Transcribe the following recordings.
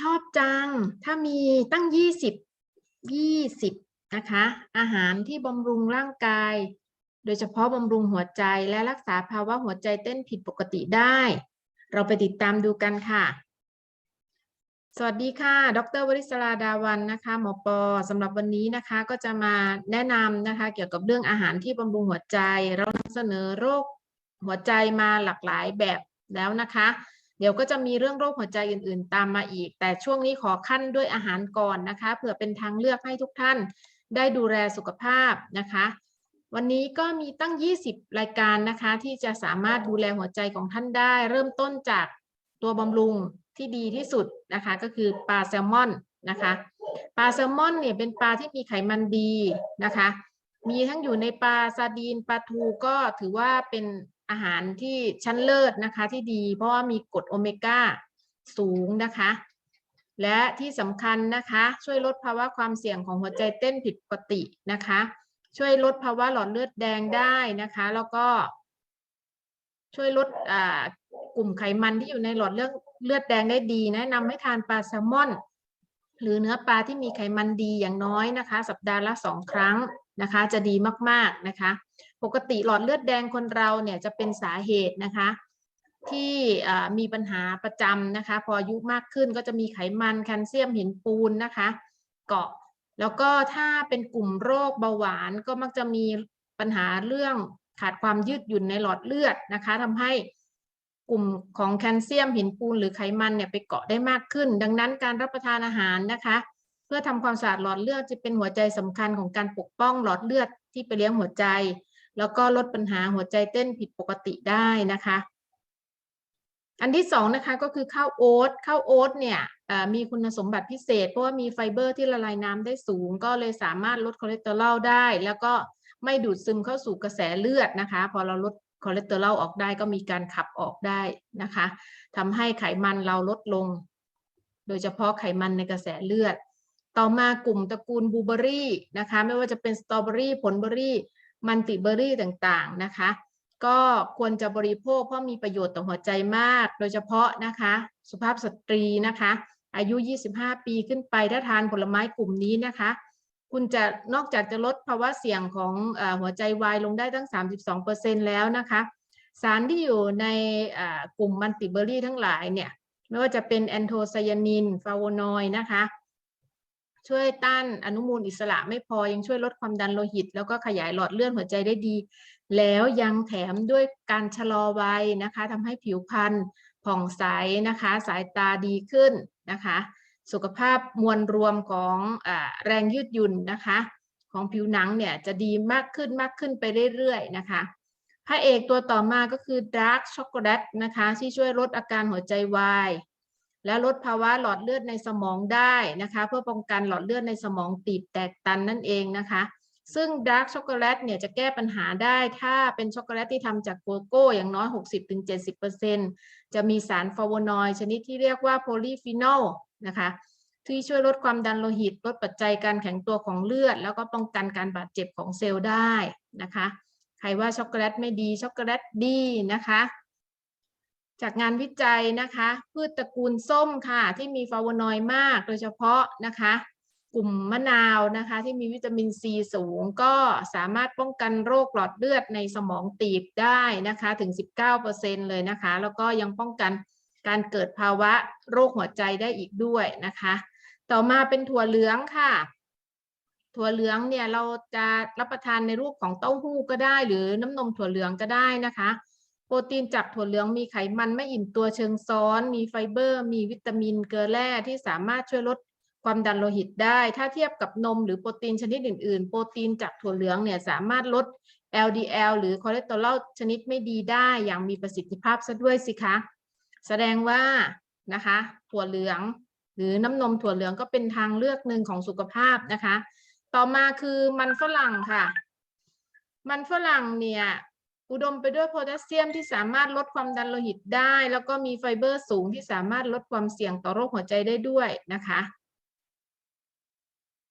ชอบจัง ถ้ามีตั้งยี่สิบยี่สิบนะคะ อาหารที่บำรุงร่างกาย โดยเฉพาะบำรุงหัวใจและรักษาภาวะหัวใจเต้นผิดปกติได้ เราไปติดตามดูกันค่ะ สวัสดีค่ะ ดรวริศราดาวันนะคะ หมอปอสำหรับวันนี้นะคะก็จะมาแนะนำนะคะ เกี่ยวกับเรื่องอาหารที่บำรุงหัวใจ เรานำเสนอโรคหัวใจมาหลากหลายแบบแล้วนะคะ เดี๋ยวก็จะมีเรื่องโรคหัวใจอื่น ๆ ตามมาอีก แต่ช่วงนี้ขอขั้นด้วยอาหารก่อนนะคะเผื่อเป็นทางเลือกให้ทุกท่านได้ดูแลสุขภาพนะคะ วันนี้ก็มีตั้ง 20 รายการนะคะ ที่จะสามารถดูแลหัวใจของท่านได้ เริ่มต้นจากตัวบำรุงที่ดีที่สุดนะคะ ก็คือปลาแซลมอนนะคะปลาแซลมอนเนี่ยเป็นปลาที่มีไขมันดีนะคะ มีทั้งอยู่ในปลาซาดีนปลาทูก็ถือว่าเป็น อาหารที่ชั้นเลิศนะคะที่ดี เพราะว่ามีกรดโอเมก้าสูงนะคะ และที่สำคัญนะคะ ช่วยลดภาวะความเสี่ยงของหัวใจเต้นผิดปกตินะคะ ช่วยลดภาวะหลอดเลือดแดงได้นะคะ แล้วก็ ช่วยลดกลุ่มไขมันที่อยู่ในหลอดเลือดเลือดแดงได้ดี แนะนำให้ทานปลาแซลมอน หรือเนื้อปลาที่มีไขมันดีอย่างน้อยนะคะ สัปดาห์ละสองครั้งนะคะ จะดีมากๆนะคะ ปกติหลอดเลือดแดงคนเราเนี่ยจะเป็นสาเหตุนะคะที่มีปัญหาประจำนะคะ พออายุมากขึ้นก็จะมีไขมันแคลเซียมหินปูนนะคะ เกาะแล้วก็ถ้าเป็นกลุ่มโรคเบาหวานก็มักจะมีปัญหาเรื่องขาดความยืดหยุ่นในหลอดเลือดนะคะทำให้กลุ่มของแคลเซียมหินปูนหรือไขมันเนี่ยไปเกาะได้มากขึ้น ดังนั้นการรับประทานอาหารนะคะ เพื่อทำความสะอาดหลอดเลือดจะเป็นหัวใจสำคัญของการปกป้องหลอดเลือดที่ไปเลี้ยงหัวใจ แล้วก็ลดปัญหาหัวใจเต้นผิดปกติได้นะคะ อันที่สองนะคะก็คือข้าวโอ๊ตข้าวโอ๊ตเนี่ยมีคุณสมบัติพิเศษ เพราะว่ามีไฟเบอร์ที่ละลายน้ำได้สูง ก็เลยสามารถลดคอเลสเตอรอลได้ แล้วก็ไม่ดูดซึมเข้าสู่กระแสเลือดนะคะ พอเราลดคอเลสเตอรอลออกได้ก็มีการขับออกได้นะคะทำให้ไขมันเราลดลง โดยเฉพาะไขมันในกระแสเลือด ต่อมากลุ่มตระกูลบูเบอรี่นะคะ ไม่ว่าจะเป็นสตรอเบอรี่ผลเบอรี่ มันติเบอรี่ต่างๆนะคะ ก็ควรจะบริโภคเพราะมีประโยชน์ต่อหัวใจมาก โดยเฉพาะนะคะ สุภาพสตรีนะคะ อายุ 25 ปีขึ้นไปถ้าทานผลไม้กลุ่มนี้นะคะ คุณจะนอกจากจะลดภาวะเสี่ยงของอหัวใจวายลงได้ตั้ง 32%แล้วนะคะสารที่อยู่ในกลุ่มมันติเบอรี่ทั้งหลายเนี่ยไม่ว่าจะเป็นแอนโทไซยานินฟลาโวนอยนะคะ ช่วยต้านอนุมูลอิสระไม่พอยังช่วยลดความดันโลหิต แล้วก็ขยายหลอดเลือดหัวใจได้ดี แล้วยังแถมด้วยการชะลอวัยนะคะทำให้ผิวพรรณผ่องใสนะคะ สายตาดีขึ้นนะคะ สุขภาพมวลรวมของอแรงยืดหยุ่นนะคะ ของผิวหนังเนี่ยจะดีมากขึ้นมากขึ้นไปเรื่อยๆนะคะพระเอกตัวต่อมาก็คือดาร์กช็อกโกแลตนะคะ ที่ช่วยลดอาการหัวใจวาย และลดภาวะหลอดเลือดในสมองได้นะคะ เพื่อป้องกันหลอดเลือดในสมองตีบแตกตันนั่นเองนะคะ ซึ่งดาร์กช็อกโกแลตเนี่ยจะแก้ปัญหาได้ถ้าเป็นช็อกโกแลตที่ทำจากโกโก้อย่างน้อย 60-70%จะมีสารฟลาโวนอยด์ชนิดที่เรียกว่าโพลีฟีนอลนะคะที่ช่วยลดความดันโลหิต ลดปัจจัยการแข็งตัวของเลือด แล้วก็ป้องกันการบาดเจ็บของเซลล์ได้นะคะ ใครว่าช็อกโกแลตไม่ดีช็อกโกแลตดีนะคะ จากงานวิจัยนะคะ พืชตระกูลส้มค่ะ ที่มีฟลาโวนอยด์มากโดยเฉพาะนะคะ กลุ่มมะนาวนะคะ ที่มีวิตามินซีสูง ก็สามารถป้องกันโรคหลอดเลือดในสมองตีบได้นะคะถึง 19%เลยนะคะ แล้วก็ยังป้องกันการเกิดภาวะโรคหัวใจได้อีกด้วยนะคะ ต่อมาเป็นถั่วเหลืองค่ะ ถั่วเหลืองเนี่ยเราจะรับประทานในรูปของเต้าหู้ก็ได้ หรือน้ำนมถั่วเหลืองก็ได้นะคะ โปรตีนจากถั่วเหลืองมีไขมันไม่อิ่มตัวเชิงซ้อน มีไฟเบอร์ มีวิตามิน เกลือแร่ที่สามารถช่วยลดความดันโลหิตได้ ถ้าเทียบกับนมหรือโปรตีนชนิดอื่น ๆ โปรตีนจากถั่วเหลืองเนี่ยสามารถลด LDL หรือคอเลสเตอรอลชนิดไม่ดีได้อย่างมีประสิทธิภาพซะด้วยสิคะ แสดงว่านะคะถั่วเหลือง หรือน้ำนมถั่วเหลืองก็เป็นทางเลือกหนึ่งของสุขภาพนะคะ ต่อมาคือมันฝรั่งค่ะ มันฝรั่งเนี่ย อุดมไปด้วยโพแทสเซียมที่สามารถลดความดันโลหิตได้ แล้วก็มีไฟเบอร์สูงที่สามารถลดความเสี่ยงต่อโรคหัวใจได้ด้วยนะคะ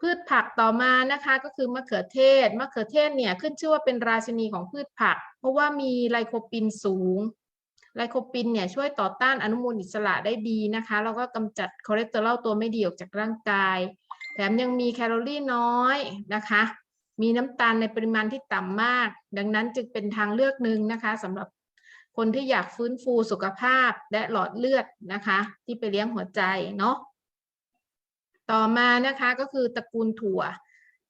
พืชผักต่อมานะคะก็คือมะเขือเทศมะเขือเทศเนี่ยขึ้นชื่อว่าเป็นราชินีของพืชผัก เพราะว่ามีไลโคปินสูง ไลโคปินเนี่ยช่วยต่อต้านอนุมูลอิสระได้ดีนะคะแล้วก็กำจัดคอเลสเตอรอลตัวไม่ดีออกจากร่างกาย แถมยังมีแคลอรี่น้อยนะคะ มีน้ำตาลในปริมาณที่ต่ำมาก ดังนั้นจึงเป็นทางเลือกหนึ่งนะคะสำหรับคนที่อยากฟื้นฟูสุขภาพและหลอดเลือดนะคะ ที่ไปเลี้ยงหัวใจเนาะต่อมานะคะก็คือตระกูลถั่ว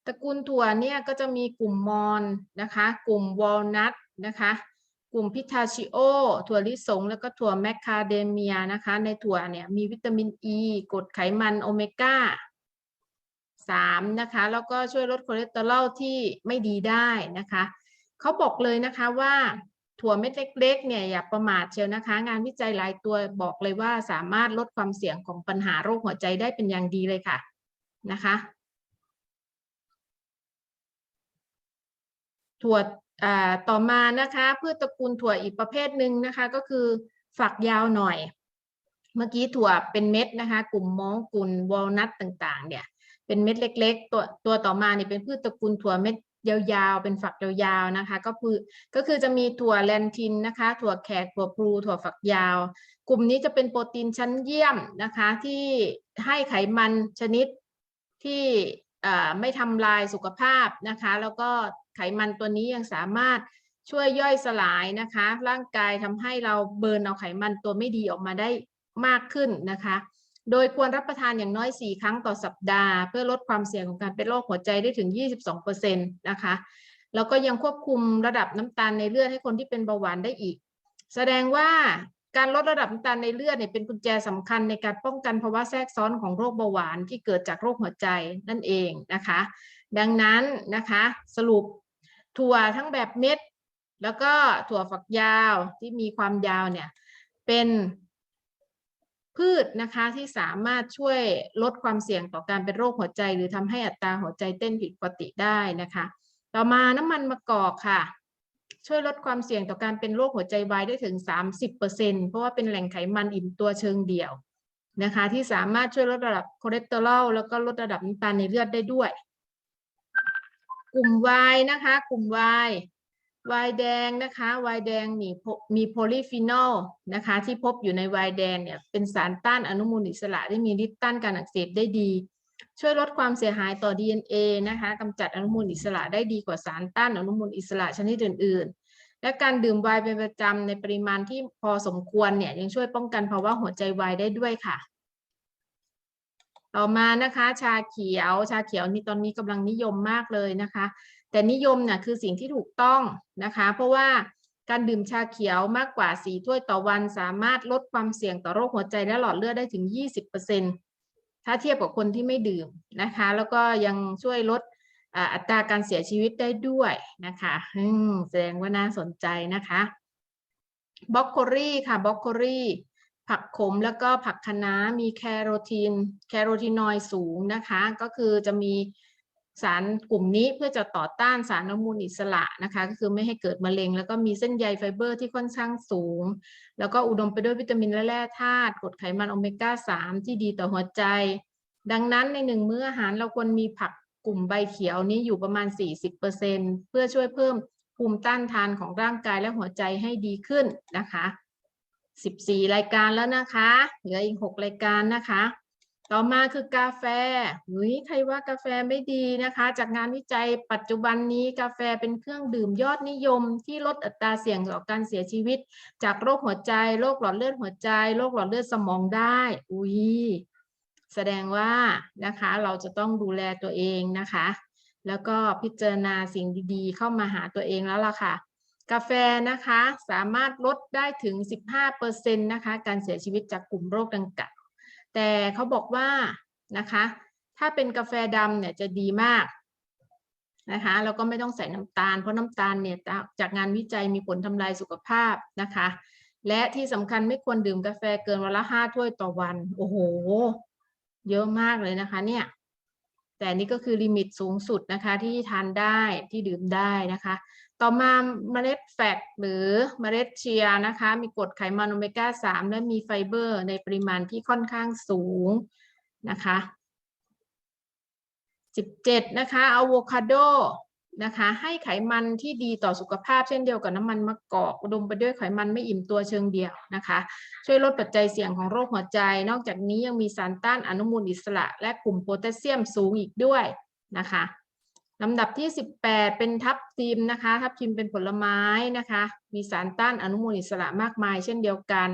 ตระกูลถั่วเนี่ยก็จะมีกลุ่มมอนนะคะ กลุ่มวอลนัทนะคะ กลุ่มพิทาชิโอ ถั่วลิสง แล้วก็ถั่วแมคคาเดเมียนะคะ ในถั่วเนี่ยมีวิตามินอ e, ีกรดไขมันโอเมก้า สามนะคะแล้วก็ช่วยลดคอเลสเตอรอลที่ไม่ดีได้นะคะเขาบอกเลยนะคะว่าถั่วเม็ดเล็กๆเนี่ยอย่าประมาทเชียวนะคะ งานวิจัยหลายตัวบอกเลยว่าสามารถลดความเสี่ยงของปัญหาโรคหัวใจได้เป็นอย่างดีเลยค่ะนะคะถั่วต่อมานะคะพืชตระกูลถั่วอีกประเภทหนึ่งนะคะก็คือฝักยาวหน่อย เมื่อกี้ถั่วเป็นเม็ดนะคะ กลุ่มมองกลุ่มวอลนัทต่างๆ เนี่ย เป็นเม็ดเล็ก ๆ ตัวตัวต่อมาเนี่ยเป็นพืชตระกูลถั่วเม็ดยาวๆ เป็นฝักยาวๆ นะคะ ก็คือก็คือจะมีถั่วแลนทินนะคะ ถั่วแขกถั่วพลูถั่วฝักยาว กลุ่มนี้จะเป็นโปรตีนชั้นเยี่ยมนะคะ ที่ให้ไขมันชนิดที่ไม่ทำลายสุขภาพนะคะ แล้วก็ไขมันตัวนี้ยังสามารถช่วยย่อยสลายนะคะ ร่างกายทำให้เราเบิร์นเอาไขมันตัวไม่ดีออกมาได้มากขึ้นนะคะ โดยควรรับประทานอย่างน้อย 4 ครั้งต่อสัปดาห์ เพื่อลดความเสี่ยงของการเป็นโรคหัวใจได้ถึง 22%นะคะ แล้วก็ยังควบคุมระดับน้ำตาลในเลือดให้คนที่เป็นเบาหวานได้อีก แสดงว่าการลดระดับน้ำตาลในเลือดเนี่ยเป็นกุญแจสำคัญในการป้องกันภาวะแทรกซ้อนของโรคเบาหวานที่เกิดจากโรคหัวใจนั่นเองนะคะ ดังนั้นนะคะสรุปถั่วทั้งแบบเม็ด แล้วก็ถั่วฝักยาวที่มีความยาวเนี่ยเป็น พืชนะคะที่สามารถช่วยลดความเสี่ยงต่อการเป็นโรคหัวใจ หรือทำให้อัตราหัวใจเต้นผิดปกติได้นะคะ ต่อมาน้ำมันมะกอกค่ะ ช่วยลดความเสี่ยงต่อการเป็นโรคหัวใจวายได้ถึง 30%เพราะว่าเป็นแหล่งไขมันอิ่มตัวเชิงเดี่ยวนะคะ ที่สามารถช่วยลดระดับคอเลสเตอรอลแล้วก็ลดระดับน้ำตาลในเลือดได้ด้วย กลุ่มวายนะคะ กลุ่มวาย ไวน์แดงนะคะไวน์แดงมีมีโพลีฟีนอลนะคะที่พบอยู่ในไวน์แดงเนี่ยเป็นสารต้านอนุมูลอิสระที่มีฤทธิ์ต้านการอักเสบได้ดี ช่วยลดความเสียหายต่อ DNA นะคะกำจัดอนุมูลอิสระได้ดีกว่าสารต้านอนุมูลอิสระชนิดอื่น ๆ และการดื่มไวน์เป็นประจำในปริมาณที่พอสมควรเนี่ยยังช่วยป้องกันภาวะหัวใจวายได้ด้วยค่ะ ต่อมานะคะชาเขียวชาเขียวนี่ตอนนี้กำลังนิยมมากเลยนะคะ แต่นิยมเนี่ยคือสิ่งที่ถูกต้องนะคะ เพราะว่าการดื่มชาเขียวมากกว่า4ถ้วยต่อวัน สามารถลดความเสี่ยงต่อโรคหัวใจและหลอดเลือดได้ถึง 20%ถ้าเทียบกับคนที่ไม่ดื่มนะคะ แล้วก็ยังช่วยลดอัตราการเสียชีวิตได้ด้วยนะคะแสดงว่าน่าสนใจนะคะบล็อกโคลี่ค่ะบล็อกโคลี่ผักขมแล้วก็ผักคะน้ามีแคโรทีน แคโรทีนอยสูงนะคะ ก็คือจะมี สารกลุ่มนี้เพื่อจะต่อต้านสารอนุมูลอิสระนะคะ ก็คือไม่ให้เกิดมะเร็ง แล้วก็มีเส้นใยไฟเบอร์ที่ค่อนข้างสูง แล้วก็อุดมไปด้วยวิตามินและแร่ธาตุกรดไขมันโอเมก้า 3 ที่ดีต่อหัวใจ ดังนั้นในหนึ่งมื้ออาหารเราควรมีผักกลุ่มใบเขียวนี้อยู่ประมาณ 40%เพื่อช่วยเพิ่มภูมิต้านทานของร่างกายและหัวใจให้ดีขึ้นนะคะ 14 รายการแล้วนะคะ เหลืออีก 6 รายการนะคะ ต่อมาคือกาแฟหุยใครว่ากาแฟไม่ดีนะคะ จากงานวิจัยปัจจุบันนี้กาแฟเป็นเครื่องดื่มยอดนิยม ที่ลดอัตราเสี่ยงต่อการเสียชีวิต จากโรคหัวใจ โรคหลอดเลือดหัวใจ โรคหลอดเลือดสมองได้ อุ้ยแสดงว่านะคะเราจะต้องดูแลตัวเองนะคะ แล้วก็พิจารณาสิ่งดีๆ เข้ามาหาตัวเองแล้วล่ะค่ะ กาแฟนะคะสามารถลดได้ถึง 15%นะคะการเสียชีวิตจากกลุ่มโรคดังกล่าว แต่เขาบอกว่านะคะ ถ้าเป็นกาแฟดำเนี่ยจะดีมากนะคะแล้วก็ไม่ต้องใส่น้ำตาล เพราะน้ำตาลเนี่ยจากงานวิจัยมีผลทำลายสุขภาพนะคะ และที่สำคัญไม่ควรดื่มกาแฟเกินวันละห้าถ้วยต่อวัน โอ้โห เยอะมากเลยนะคะเนี่ย แต่นี่ก็คือลิมิตสูงสุดนะคะที่ทานได้ที่ดื่มได้นะคะ ต่อมาเมล็ดแฟกหรือเมล็ดเชียนะคะ มีกรดไขมันโอเมก้า 3 และมีไฟเบอร์ในปริมาณที่ค่อนข้างสูงนะคะ 17 นะคะอะโวคาโด นะคะ ให้ไขมันที่ดีต่อสุขภาพเช่นเดียวกับน้ำมันมะกอกอุดมไปด้วยไขมันไม่อิ่มตัวเชิงเดียวนะคะ ช่วยลดปัจจัยเสี่ยงของโรคหัวใจ นอกจากนี้ยังมีสารต้านอนุมูลอิสระ และกลุ่มโพแทสเซียมสูงอีกด้วยนะคะลำดับที่ 18 เป็นทับทิมนะคะ ทับทิมเป็นผลไม้นะคะ มีสารต้านอนุมูลอิสระมากมายเช่นเดียวกัน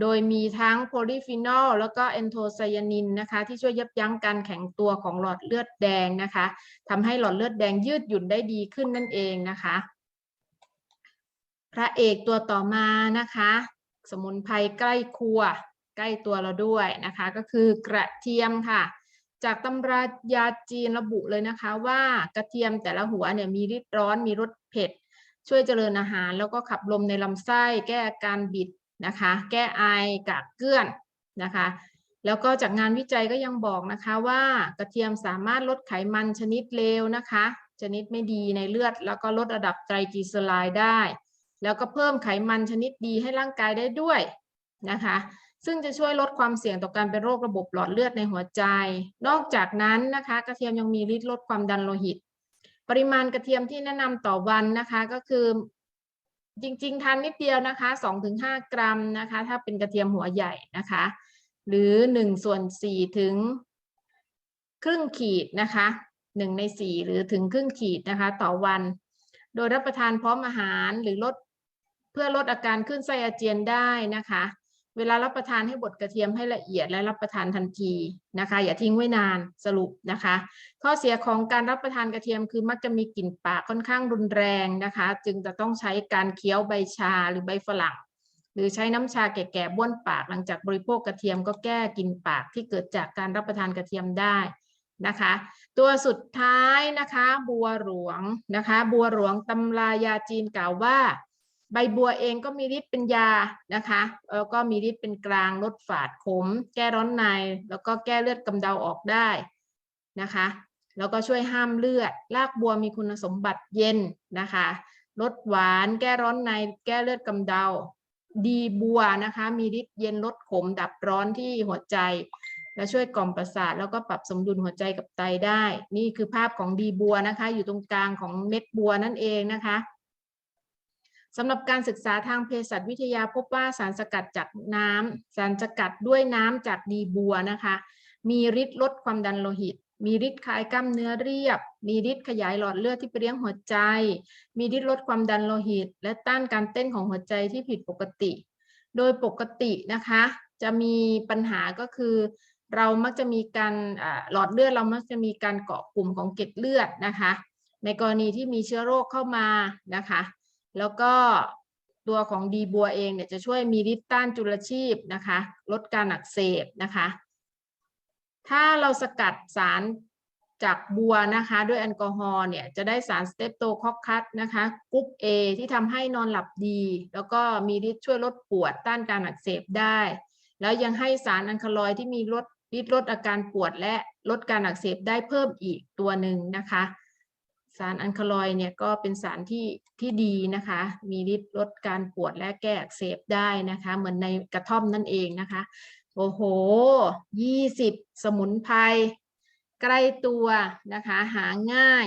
โดยมีทั้งโพลีฟีนอลแล้วก็แอนโทไซยานินนะคะ ที่ช่วยยับยั้งการแข็งตัวของหลอดเลือดแดงนะคะทำให้หลอดเลือดแดงยืดหยุ่นได้ดีขึ้นนั่นเองนะคะ พระเอกตัวต่อมานะคะ สมุนไพรใกล้ครัว ใกล้ตัวเราด้วยนะคะ ก็คือกระเทียมค่ะ จากตำรายาจีนระบุเลยนะคะ ว่ากระเทียมแต่ละหัวเนี่ยมีฤทธิ์ร้อนมีรสเผ็ด ช่วยเจริญอาหาร แล้วก็ขับลมในลำไส้แก้อาการบิด นะคะ แก้ไอกากเกลื่อนนะคะ แล้วก็จากงานวิจัยก็ยังบอกนะคะว่ากระเทียมสามารถลดไขมันชนิดเลวนะคะ ชนิดไม่ดีในเลือด แล้วก็ลดระดับไตรกลีเซอไรด์ได้ แล้วก็เพิ่มไขมันชนิดดีให้ร่างกายได้ด้วยนะคะซึ่งจะช่วยลดความเสี่ยงต่อการเป็นโรคระบบหลอดเลือดในหัวใจ นอกจากนั้นนะคะกระเทียมยังมีฤทธิ์ลดความดันโลหิต ปริมาณกระเทียมที่แนะนำต่อวันนะคะก็คือ จริง ๆทานนิดเดียวนะคะ 2-5 กรัมนะคะ ถ้าเป็นกระเทียมหัวใหญ่นะคะ หรือ 1 ส่วน 4 ถึงครึ่งขีดนะคะ1ใน 4 หรือถึงครึ่งขีดนะคะ ต่อวัน โดยรับประทานพร้อมอาหารหรือลดเพื่อลดอาการขึ้นไส้อาเจียนได้นะคะ เวลารับประทานให้บดกระเทียมให้ละเอียดและรับประทานทันทีนะคะ อย่าทิ้งไว้นานสรุปนะคะ ข้อเสียของการรับประทานกระเทียมคือมักจะมีกลิ่นปากค่อนข้างรุนแรงนะคะ จึงจะต้องใช้การเคี้ยวใบชาหรือใบฝรั่ง หรือใช้น้ำชาแก่ๆบ้วนปากหลังจากบริโภคกระเทียมก็แก้กลิ่นปากที่เกิดจากการรับประทานกระเทียมได้นะคะ ตัวสุดท้ายนะคะ บัวหลวงนะคะ บัวหลวงตำรายาจีนกล่าวว่า ใบบัวเองก็มีฤทธิ์เป็นยานะคะแล้วก็มีฤทธิ์เป็นกลางลดฝาดขม แก้ร้อนใน แล้วก็แก้เลือดกำเดาออกได้นะคะ แล้วก็ช่วยห้ามเลือดรากบัวมีคุณสมบัติเย็นนะคะลดหวาน แก้ร้อนใน แก้เลือดกำเดา ดีบัวนะคะ มีฤทธิ์เย็นลดขม ดับร้อนที่หัวใจ และช่วยกล่อมประสาทแล้วก็ปรับสมดุลหัวใจกับไตได้ นี่คือภาพของดีบัวนะคะ อยู่ตรงกลางของเม็ดบัวนั่นเองนะคะ สำหรับการศึกษาทางเภสัชวิทยาพบว่าสารสกัดจากน้ำสารสกัดด้วยน้ำจากดีบัวนะคะ มีฤทธิ์ลดความดันโลหิต มีฤทธิ์คลายกล้ามเนื้อเรียบ มีฤทธิ์ขยายหลอดเลือดที่ไปเลี้ยงหัวใจ มีฤทธิ์ลดความดันโลหิต และต้านการเต้นของหัวใจที่ผิดปกติ โดยปกตินะคะ จะมีปัญหาก็คือ เรามักจะมีการหลอดเลือดเรามักจะมีการเกาะกลุ่มของเกล็ดเลือดนะคะ ในกรณีที่มีเชื้อโรคเข้ามานะคะ แล้วก็ตัวของดีบัวเองเนี่ยจะช่วยมีฤทธิ์ต้านจุลชีพนะคะ ลดการอักเสบนะคะ ถ้าเราสกัดสารจากบัวนะคะด้วยแอลกอฮอล์เนี่ยจะได้สารสเตปโตคอคคัสนะคะกรุ๊ป A ที่ทำให้นอนหลับดี แล้วก็มีฤทธิ์ช่วยลดปวดต้านการอักเสบได้ แล้วยังให้สารอัลคาลอยที่มีลดฤทธิ์ลดอาการปวดและลดการอักเสบได้เพิ่มอีกตัวหนึ่งนะคะ สารอัลคาลอยเนี่ยก็เป็นสารที่ที่ดีนะคะ มีฤทธิ์ลดการปวดและแก้อักเสบได้นะคะ เหมือนในกระท่อมนั่นเองนะคะ โอ้โหยี่สิบสมุนไพรใกล้ตัวนะคะ หาง่าย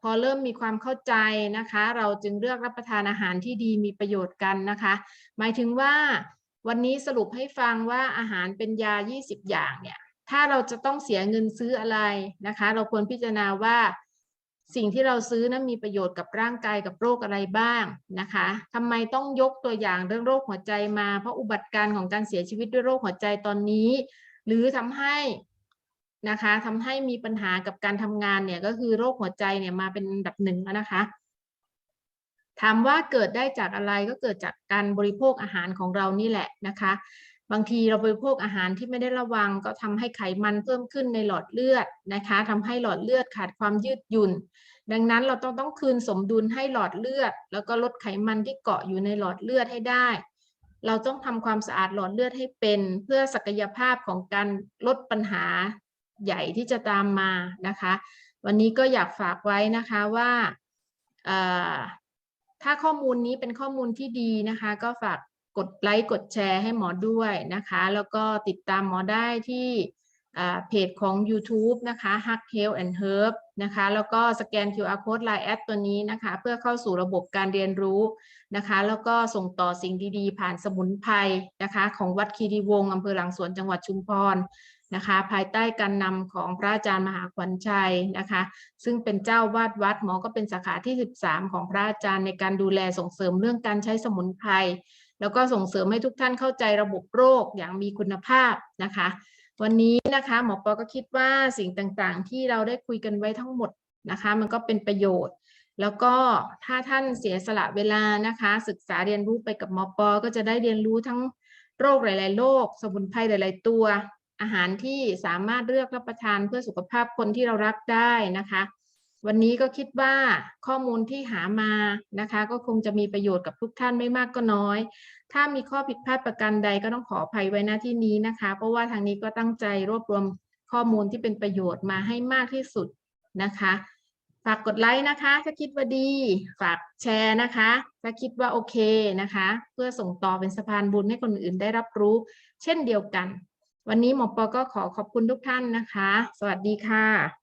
พอเริ่มมีความเข้าใจนะคะ เราจึงเลือกรับประทานอาหารที่ดีมีประโยชน์กันนะคะ หมายถึงว่าวันนี้สรุปให้ฟังว่าอาหารเป็นยา 20 อย่างเนี่ย ถ้าเราจะต้องเสียเงินซื้ออะไรนะคะ เราควรพิจารณาว่า สิ่งที่เราซื้อนั้นมีประโยชน์กับร่างกายกับโรคอะไรบ้างนะคะทำไมต้องยกตัวอย่างเรื่องโรคหัวใจมา เพราะอุบัติการณ์ของการเสียชีวิตด้วยโรคหัวใจตอนนี้ หรือทำให้นะคะทำให้มีปัญหากับการทำงานเนี่ยก็คือโรคหัวใจเนี่ยมาเป็นอันดับหนึ่งแล้วนะคะถามว่าเกิดได้จากอะไรก็เกิดจากการบริโภคอาหารของเรานี่แหละนะคะ บางทีเราบริโภคอาหารที่ไม่ได้ระวัง ก็ทำให้ไขมันเพิ่มขึ้นในหลอดเลือดนะคะทำให้หลอดเลือดขาดความยืดหยุ่น ดังนั้นเราต้องต้องคืนสมดุลให้หลอดเลือด แล้วก็ลดไขมันที่เกาะอยู่ในหลอดเลือดให้ได้ เราต้องทำความสะอาดหลอดเลือดให้เป็น เพื่อศักยภาพของการลดปัญหาใหญ่ที่จะตามมานะคะ วันนี้ก็อยากฝากไว้นะคะว่าถ้าข้อมูลนี้เป็นข้อมูลที่ดีนะคะ ก็ฝาก กดไลค์กดแชร์ให้หมอด้วยนะคะ แล้วก็ติดตามหมอได้ที่เพจของ YouTube นะคะ Hug Health and Herb นะคะ แล้วก็สแกน QR code Line แอดตัวนี้นะคะ เพื่อเข้าสู่ระบบการเรียนรู้นะคะ แล้วก็ส่งต่อสิ่งดีๆ ผ่านสมุนไพรนะคะ ของวัดคีรีวงศ์อำเภอหลังสวนจังหวัดชุมพรนะคะ ภายใต้การนำของพระอาจารย์มหาขวัญชัยนะคะ ซึ่งเป็นเจ้าวาดวัดหมอก็เป็นสาขาที่ 13 ของพระอาจารย์ในการดูแลส่งเสริมเรื่องการใช้สมุนไพร แล้วก็ส่งเสริมให้ทุกท่านเข้าใจระบบโรคอย่างมีคุณภาพนะคะ วันนี้นะคะหมอปอก็คิดว่าสิ่งต่างๆ ที่เราได้คุยกันไว้ทั้งหมดนะคะ มันก็เป็นประโยชน์ แล้วก็ถ้าท่านเสียสละเวลานะคะ ศึกษาเรียนรู้ไปกับหมอปอก็จะได้เรียนรู้ทั้งโรคหลายๆโรคสมุนไพรหลาย ๆ ตัว อาหารที่สามารถเลือกรับประทานเพื่อสุขภาพคนที่เรารักได้นะคะ วันนี้ก็คิดว่าข้อมูลที่หามานะคะ ก็คงจะมีประโยชน์กับทุกท่านไม่มากก็น้อย ถ้ามีข้อผิดพลาดประการใดก็ต้องขออภัยไว้ณที่นี้นะคะ เพราะว่าทางนี้ก็ตั้งใจรวบรวมข้อมูลที่เป็นประโยชน์มาให้มากที่สุดนะคะ ฝากกดไลค์นะคะ ถ้าคิดว่าดี ฝากแชร์นะคะ ถ้าคิดว่าโอเคนะคะ เพื่อส่งต่อเป็นสะพานบุญให้คนอื่นได้รับรู้ เช่นเดียวกัน วันนี้หมอปอก็ขอขอบคุณทุกท่านนะคะ สวัสดีค่ะ